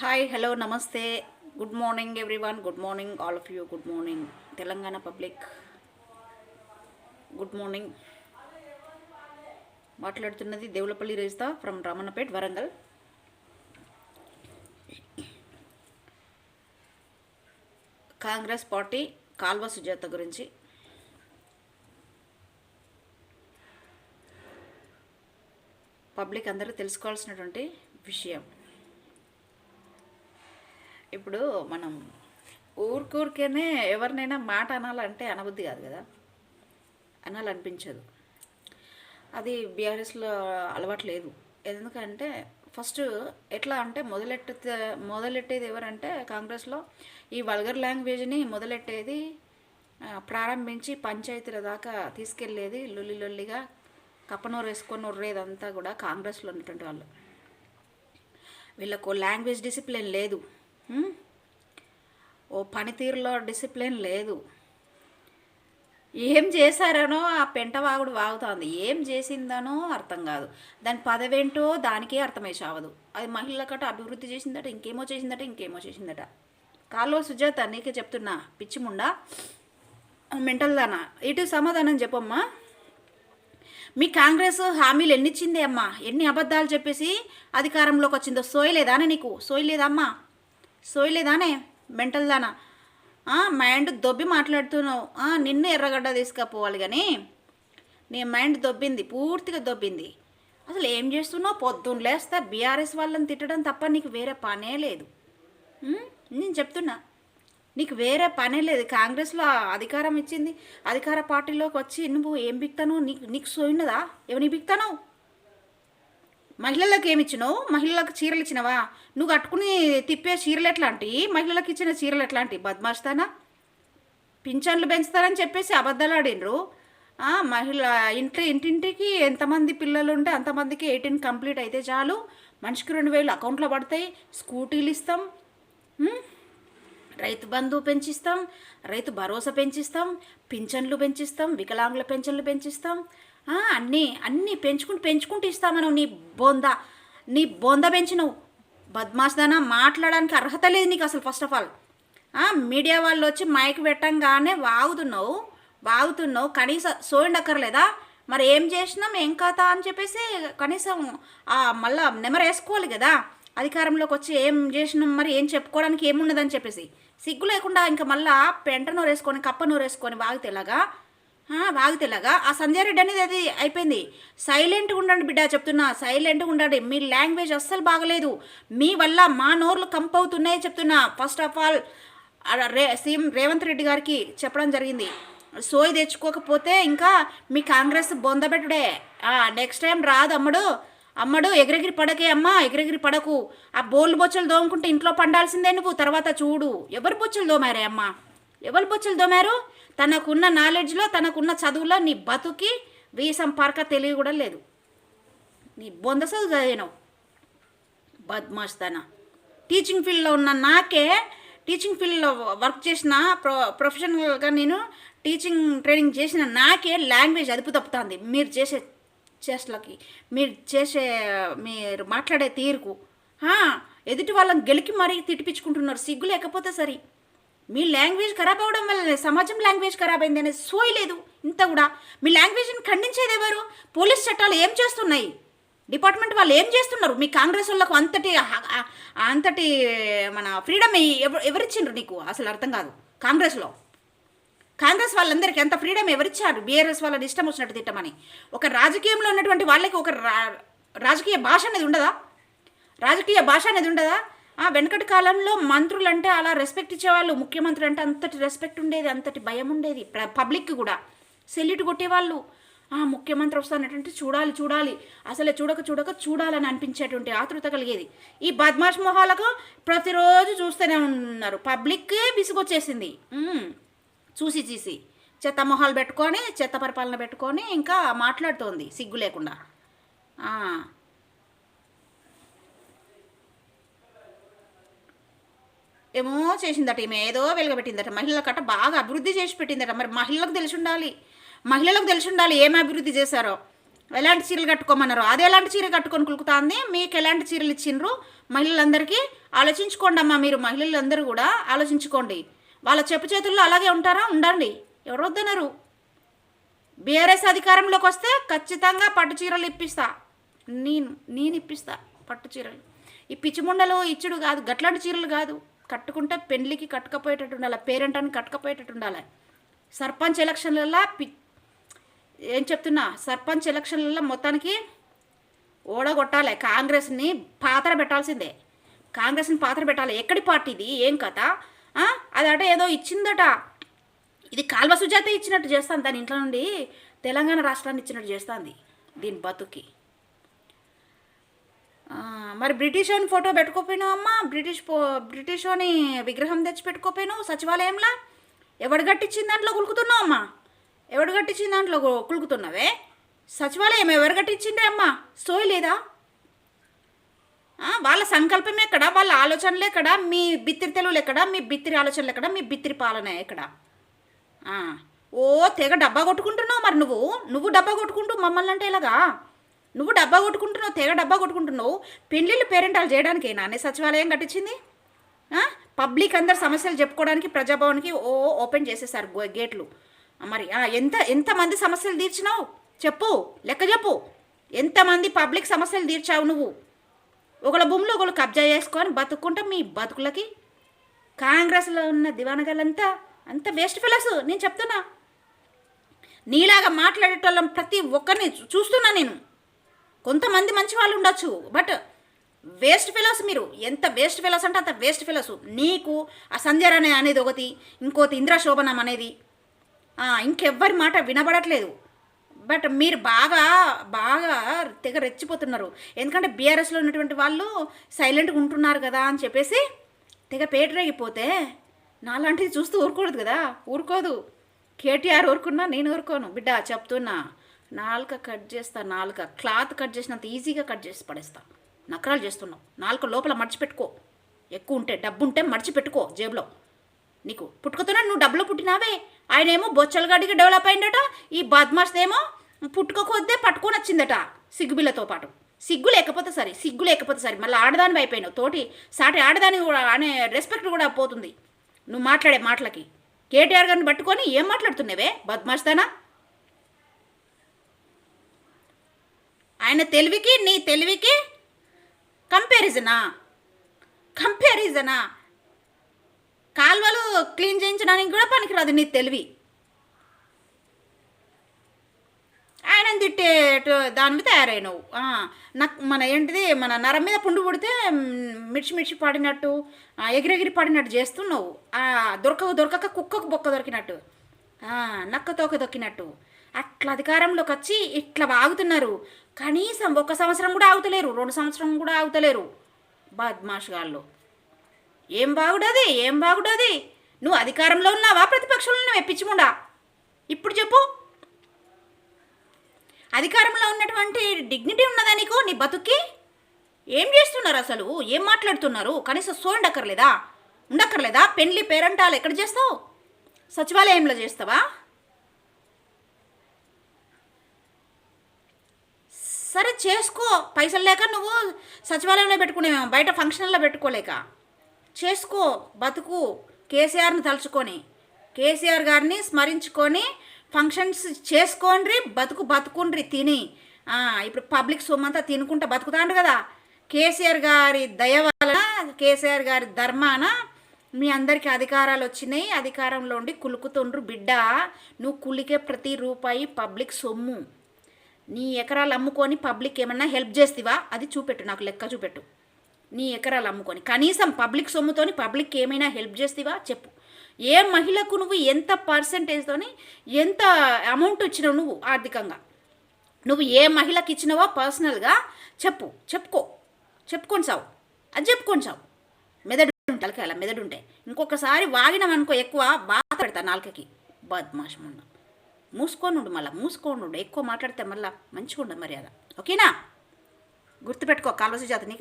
Hi hello నమస్తే good morning everyone good morning all of you good morning Telangana public good morning మాట్లాడుతున్నది దేవులపల్లి రేస్తా from Ramannapet Warangal Congress party Kalva Sujatha గురించి. Public అందరూ తెలుసుకోవాల్సినటువంటి విషయం. ఇప్పుడు మనం ఊరికూరికేనే ఎవరినైనా మాట అనాలంటే అనబుద్ధి కాదు కదా. అనాలనిపించదు. అది బీఆర్ఎస్లో అలవాటు లేదు ఎందుకంటే ఫస్ట్ ఎట్లా అంటే మొదలెట్టే మొదలెట్టేది ఎవరంటే కాంగ్రెస్లో ఈ వల్గర్ లాంగ్వేజ్ని మొదలెట్టేది ప్రారంభించి పంచాయతీల దాకా తీసుకెళ్ళేది లొల్లి లొల్లిగా కప్పనోరు వేసుకొని ఉర్రేదంతా కూడా కాంగ్రెస్లో ఉన్నటువంటి వాళ్ళు. వీళ్ళకు లాంగ్వేజ్ డిసిప్లిన్ లేదు. ఓ పనితీరులో డిసిప్లిన్ లేదు. ఏం చేశారనో ఆ పెంట వాగుడు వాగుతోంది. ఏం చేసిందనో అర్థం కాదు. దాని పదవేంటో దానికే అర్థమై చావదు అది మహిళలకట అభివృద్ధి చేసిందట ఇంకేమో చేసిందట ఇంకేమో చేసిందట. కాలో సుజాత నీకే చెప్తున్నా. పిచ్చిముండా మెంటల్ దానా? ఇటు సమాధానం చెప్పమ్మా. మీ కాంగ్రెస్ హామీలు ఎన్ని ఇచ్చింది అమ్మా? ఎన్ని అబద్ధాలు చెప్పేసి అధికారంలోకి వచ్చిందో సోయలేదానా నీకు? సోయలేదమ్మా? సోయలేదానే? మెంటల్ దానా? మైండ్ దొబ్బి మాట్లాడుతున్నావు. నిన్ను ఎర్రగడ్డ తీసుకపోవాలి కానీ నీ మైండ్ దొబ్బింది పూర్తిగా దొబ్బింది. అసలు ఏం చేస్తున్నావు? పొద్దున్న లేస్తా బీఆర్ఎస్ వాళ్ళని తిట్టడం తప్ప నీకు వేరే పనే లేదు. నేను చెప్తున్నా. నీకు వేరే పనే లేదు. కాంగ్రెస్లో అధికారం ఇచ్చింది. అధికార పార్టీలోకి వచ్చి నువ్వు ఏం బిక్తాను నీకు నీకు సోయినదా ఎవరిని బిక్తాను? మహిళలకు ఏమి ఇచ్చినావు? మహిళలకు చీరలు ఇచ్చినవా? నువ్వు కట్టుకుని తిప్పే చీరలు ఎట్లాంటి? మహిళలకు ఇచ్చిన చీరలు ఎట్లాంటి? బద్మాస్తానా పింఛన్లు పెంచుతారని చెప్పేసి అబద్ధాలు ఆడినరు. మహిళ ఇంటి ఇంటింటికి ఎంతమంది పిల్లలు ఉంటే అంతమందికి ఎయిటీన్ కంప్లీట్ అయితే చాలు. మనిషికి రెండు వేలు అకౌంట్లో పడతాయి. స్కూటీలు ఇస్తాం. రైతు బంధువు పెంచిస్తాం రైతు భరోసా పెంచిస్తాం పింఛన్లు పెంచిస్తాం వికలాంగుల పెన్షన్లు పెంచిస్తాం. అన్నీ అన్నీ పెంచుకుంటూ పెంచుకుంటూ ఇస్తామను నీ బొంద. నీ బొంద పెంచినవు. బద్మాస్దానా మాట్లాడడానికి అర్హత లేదు నీకు అసలు ఫస్ట్ ఆఫ్ ఆల్ మీడియా వాళ్ళు వచ్చి మైక్ పెట్టంగానే వాగుతున్నావు వాగుతున్నావు. కనీసం సోయిండక్కర్లేదా? మరి ఏం చేసినాం? ఏం కథ అని చెప్పేసి కనీసం మళ్ళీ మళ్ళా నెమరు వేసుకోవాలి కదా. అధికారంలోకి వచ్చి ఏం చేసినాం? మరి ఏం చెప్పుకోవడానికి ఏమున్నదని చెప్పేసి. సిగ్గు లేకుండా ఇంకా మళ్ళా పెంట నోరేసుకొని కప్ప నోరేసుకొని వాగితేలాగా? వాగితేలాగా? ఆ సంజయ్ రెడ్డి అనేది అది అయిపోయింది. సైలెంట్గా ఉండండి బిడ్డ చెప్తున్నా. సైలెంట్గా ఉండండి. మీ లాంగ్వేజ్ అస్సలు బాగలేదు. మీ వల్ల మా నోర్లు కంప్ అవుతున్నాయి చెప్తున్నా. ఫస్ట్ ఆఫ్ ఆల్ రే సీఎం రేవంత్ రెడ్డి గారికి చెప్పడం జరిగింది. సోయి తెచ్చుకోకపోతే ఇంకా మీ కాంగ్రెస్ బొందబెట్టుడే నెక్స్ట్ టైం రాదమ్ముడు. అమ్మడు ఎగిరెగిరి పడకే అమ్మా ఎగిరెగిరి పడకు. ఆ బోళ్ళు బొచ్చలు దోముకుంటే ఇంట్లో పండాల్సిందే నువ్వు తర్వాత చూడు. ఎవరు బొచ్చలు దోమారే అమ్మా? ఎవరు బొచ్చలు దోమారు? తనకున్న నాలెడ్జ్లో తనకున్న చదువులో నీ బతుకి వీసం పార్క తెలివి కూడా లేదు. నీ బొంద చదువు చదివినావు. బద్మాస్తానా టీచింగ్ ఫీల్డ్లో ఉన్న నాకే టీచింగ్ ఫీల్డ్లో వర్క్ చేసిన ప్రొ ప్రొఫెషనల్గా నేను టీచింగ్ ట్రైనింగ్ చేసిన నాకే లాంగ్వేజ్ అదుపు తప్పుతుంది. మీరు చేసే చేష్టలకి మీరు చేసే మీరు మాట్లాడే తీరుకు ఎదుటి వాళ్ళని గెలికి మరీ తిట్టిపించుకుంటున్నారు సిగ్గు లేకపోతే సరే. మీ లాంగ్వేజ్ ఖరాబ్ అవడం వల్ల సమాజం లాంగ్వేజ్ ఖరాబ్ అయింది అనేది సోయలేదు ఇంత కూడా. మీ లాంగ్వేజ్ని ఖండించేది ఎవరు? పోలీస్ చట్టాలు ఏం చేస్తున్నాయి? డిపార్ట్మెంట్ వాళ్ళు ఏం చేస్తున్నారు? మీ కాంగ్రెస్ వాళ్ళకు అంతటి అంతటి మన ఫ్రీడమ్ ఎవరు ఎవరిచ్చిండ్రు నీకు? అసలు అర్థం కాదు. కాంగ్రెస్లో. కాంగ్రెస్ వాళ్ళందరికీ ఎంత ఫ్రీడమ్ ఎవరిచ్చారు? బీఆర్ఎస్ వాళ్ళని ఇష్టం వచ్చినట్టు తిట్టమని. ఒక రాజకీయంలో ఉన్నటువంటి వాళ్ళకి ఒక రా- రాజకీయ భాష అనేది ఉండదా? రాజకీయ భాష అనేది ఉండదా? ఆ వెనకటి కాలంలో మంత్రులు అంటే అలా రెస్పెక్ట్ ఇచ్చేవాళ్ళు ముఖ్యమంత్రి అంటే అంతటి రెస్పెక్ట్ ఉండేది అంతటి భయం ఉండేది. పబ్లిక్ కూడా. సెల్యూట్ కొట్టేవాళ్ళు. ఆ ముఖ్యమంత్రి వస్తానటువంటి చూడాలి చూడాలి. అసలే చూడక చూడక చూడాలని అనిపించేటువంటి ఆతృత కలిగేది. ఈ బద్మాష్ మొహాలకు ప్రతిరోజు చూస్తూనే ఉన్నారు. పబ్లిక్కే విసుగొచ్చేసింది. చూసి చూసి. చెత్త మొహాలు పెట్టుకొని చెత్త పరిపాలన పెట్టుకొని ఇంకా మాట్లాడుతోంది సిగ్గు లేకుండా. ఏమో చేసిందట ఈమె ఏదో వెలుగబెట్టిందట. మహిళల కట్ట బాగా అభివృద్ధి చేసి పెట్టిందట. మరి మహిళలకు తెలిసి ఉండాలి మహిళలకు తెలిసి ఉండాలి ఏం అభివృద్ధి చేశారో. ఎలాంటి చీరలు కట్టుకోమన్నారు. అది ఎలాంటి చీర కట్టుకొని కులుకుతాంది? మీకు ఎలాంటి చీరలు ఇచ్చిండ్రు? మహిళలందరికీ ఆలోచించుకోండి అమ్మా మీరు. మహిళలందరూ కూడా ఆలోచించుకోండి. వాళ్ళ చెప్పు చేతుల్లో అలాగే ఉంటారా? ఉండండి. ఎవరు వద్దనరు బీఆర్ఎస్ అధికారంలోకి వస్తే ఖచ్చితంగా పట్టు చీరలు ఇప్పిస్తా. నేను నేను ఇప్పిస్తా పట్టు చీరలు. ఈ పిచ్చిముండలు ఇచ్చుడు కాదు గట్లాంటి చీరలు కాదు. కట్టుకుంటే పెండ్లికి కట్టుకపోయేటట్టు ఉండాలి పేరెంట్ అని కట్టుకపోయేటట్టు ఉండాలి సర్పంచ్ ఎలక్షన్లలో పి ఏం చెప్తున్నా? సర్పంచ్ ఎలక్షన్లలో మొత్తానికి ఓడగొట్టాలి. కాంగ్రెస్ని పాత్ర పెట్టాల్సిందే. కాంగ్రెస్ని పాత్ర పెట్టాలి. ఎక్కడి పార్టీ ఇది ఏం కథ? అదట ఏదో ఇచ్చిందట. ఇది కాల్వ సుజాత ఇచ్చినట్టు చేస్తాను దాని ఇంట్లో నుండి. తెలంగాణ రాష్ట్రాన్ని ఇచ్చినట్టు చేస్తుంది దీని బతుకి. మరి బ్రిటిష్ అని ఫోటో పెట్టుకోపోయినావు అమ్మ? బ్రిటిష్ పో బ్రిటిష్ అని విగ్రహం తెచ్చి పెట్టుకోపోయినావు సచివాలయంలో? ఎవడు కట్టించిన దాంట్లో కులుకుతున్నావు అమ్మా? ఎవడు కట్టించిన దాంట్లో కులుకుతున్నావే? సచివాలయం ఎవరు కట్టించిండ్రే అమ్మా? సోయ్ లేదా? వాళ్ళ సంకల్పం ఎక్కడ? వాళ్ళ ఆలోచనలు ఎక్కడ? మీ బిత్తిరి తెలుగులు ఎక్కడ? మీ బిత్తిరి ఆలోచనలు ఎక్కడ? మీ బిత్తిరి పాలన ఎక్కడ? ఓ తెగ డబ్బా కొట్టుకుంటున్నావు మరి నువ్వు. నువ్వు డబ్బా కొట్టుకుంటూ మమ్మల్ని అంటే ఎలాగా? నువ్వు డబ్బా కొట్టుకుంటున్నావు తెగ డబ్బా కొట్టుకుంటున్నావు. పెళ్ళిళ్ళు పేరెంటాలు చేయడానికి నానే సచివాలయం కట్టించింది. పబ్లిక్ అందరు సమస్యలు చెప్పుకోవడానికి ప్రజాభవన్కి ఓ ఓపెన్ చేసేసారు గేట్లు. మరి ఎంత ఎంతమంది సమస్యలు తీర్చినావు? చెప్పు లెక్క చెప్పు. ఎంతమంది పబ్లిక్ సమస్యలు తీర్చావు నువ్వు? ఒకళ్ళ భూమిలో ఒకళ్ళు కబ్జా చేసుకొని బతుక్కుంటే మీ బతుకులకి కాంగ్రెస్లో ఉన్న దివానగాలంతా అంత వేస్ట్ ఫెలోస్. నేను చెప్తున్నా. నీలాగా మాట్లాడేటోళ్ళం ప్రతి ఒక్కరిని చూ- చూస్తున్నా నేను. కొంతమంది మంచి వాళ్ళు ఉండొచ్చు బట్ వేస్ట్ ఫెలోస్ మీరు. ఎంత వేస్ట్ ఫెలోస్ అంటే అంత వేస్ట్ ఫెలోస్. నీకు ఆ సంధ్యర్ అనేది ఒకటి ఇంకోటి ఇంద్రశోభనం అనేది. ఇంకెవ్వరి మాట వినబడట్లేదు. బట్ మీరు బాగా బాగా తెగ రెచ్చిపోతున్నారు. ఎందుకంటే బీఆర్ఎస్లో ఉన్నటువంటి వాళ్ళు సైలెంట్గా ఉంటున్నారు కదా అని చెప్పేసి తెగ పేటరేగిపోతే నాలాంటిది చూస్తూ ఊరుకోదు కదా. ఊరుకోదు. కేటీఆర్ ఊరుకున్నా నేను ఊరుకోను. బిడ్డ చెప్తున్నా. నాలుక కట్ చేస్తా నాలుక. క్లాత్ కట్ చేసినంత ఈజీగా కట్ చేసి పడేస్తా. నకరాలు చేస్తున్నావు. నాలుక లోపల మడిచిపెట్టుకో. ఎక్కువ ఉంటే డబ్బు ఉంటే మడిచిపెట్టుకో జేబులో. నీకు పుట్టుకతోనే నువ్వు డబ్బులు పుట్టినావే. ఆయన ఏమో బొచ్చలు డెవలప్ అయిందట ఈ బద్మాస్దేమో పుట్టుక కొద్దే పట్టుకొని వచ్చిందట సిగ్గుబిల్లతో పాటు. సిగ్గు లేకపోతే సరే సిగ్గు లేకపోతే సరే మళ్ళీ ఆడదాని అయిపోయినావు. తోటి సాటి ఆడదాని కూడా అనే రెస్పెక్ట్ కూడా పోతుంది. నువ్వు మాట్లాడే మాటలకి. కేటీఆర్ గారిని పట్టుకొని ఏం మాట్లాడుతున్నావే? బద్మాస్తానా ఆయన తెలివికి నీ తెలివికి కంపారిజనా కంపారిజనా కాల్వలు క్లీన్ చేయించడానికి కూడా పనికిరాదు నీ తెలివి. ఆయన తిట్టే దాని మీద తయారైనవు. నాకు మన ఏంటిది మన నరం మీద పుండు పుడితే మిర్చి మిర్చి పడినట్టు ఎగిరెగిరి పడినట్టు చేస్తున్నావు. ఆ, దొరకక దొరకక కుక్కకు బొక్క దొరికినట్టు. నక్క తోక దొక్కినట్టు. అట్లా అధికారంలోకి వచ్చి ఇట్లా ఆగుతున్నారు కనీసం ఒక సంవత్సరం కూడా ఆగుతలేరు రెండు సంవత్సరం కూడా ఆగుతలేరు బద్మాష్ గాళ్ళు. ఏం బాగుడది ఏం బాగుడది? నువ్వు అధికారంలో ఉన్నావా? ప్రతిపక్షంలో నువ్వు ఎప్పించకుండా? ఇప్పుడు చెప్పు. అధికారంలో ఉన్నటువంటి డిగ్నిటీ ఉన్నదా నీకు? నీ బతుక్కి? ఏం చేస్తున్నారు అసలు? ఏం మాట్లాడుతున్నారు? కనీసం సో ఉండక్కర్లేదా? ఉండక్కర్లేదా పెళ్ళి పేరంటాలు ఎక్కడ చేస్తావు? సచివాలయంలో చేస్తావా? సరే చేసుకో. పైసలు లేక నువ్వు సచివాలయంలో పెట్టుకునేవేమో బయట ఫంక్షన్లో పెట్టుకోలేక. చేసుకో. బతుకు. కేసీఆర్ని తలుచుకొని. కేసీఆర్ గారిని స్మరించుకొని ఫంక్షన్స్ చేసుకోండ్రి బతుకు బతుకుండ్రి తిని. ఇప్పుడు పబ్లిక్ సొమ్మంతా తినుకుంటా బతుకుతాండు కదా. కేసీఆర్ గారి దయ వలన కేసీఆర్ గారి ధర్మాన మీ అందరికీ అధికారాలు వచ్చినాయి. అధికారంలో ఉండి కులుకుతుండ్రు. బిడ్డ నువ్వు కులికే ప్రతి రూపాయి పబ్లిక్ సొమ్ము. నీ ఎకరాలు అమ్ముకొని పబ్లిక్ ఏమన్నా హెల్ప్ చేస్తావా? అది చూపెట్టు నాకు లెక్క చూపెట్టు. నీ ఎకరాలు అమ్ముకొని. కనీసం పబ్లిక్ సొమ్ముతోని పబ్లిక్ ఏమైనా హెల్ప్ చేస్తావా? చెప్పు. ఏ మహిళకు నువ్వు ఎంత పర్సంటేజ్తోని ఎంత అమౌంట్ ఇచ్చినావు నువ్వు ఆర్థికంగా? నువ్వు ఏ మహిళకి ఇచ్చినావో పర్సనల్గా చెప్పు చెప్పుకో చెప్పుకొని సావు అది చెప్పుకొని సావు మెదడు ఉంటే అలా మెదడు ఉంటే ఇంకొకసారి వాగినామనుకో ఎక్కువ బాధ పెడతా నాలుకకి. బద్మాషం ఉండు మూసుకొని ఉండు మళ్ళీ మూసుకొని ఉండు ఎక్కువ మాట్లాడితే మళ్ళీ మంచిగా ఉండదు మర్యాద. ఓకేనా? గుర్తుపెట్టుకో కాల్వసి జాతి నీకు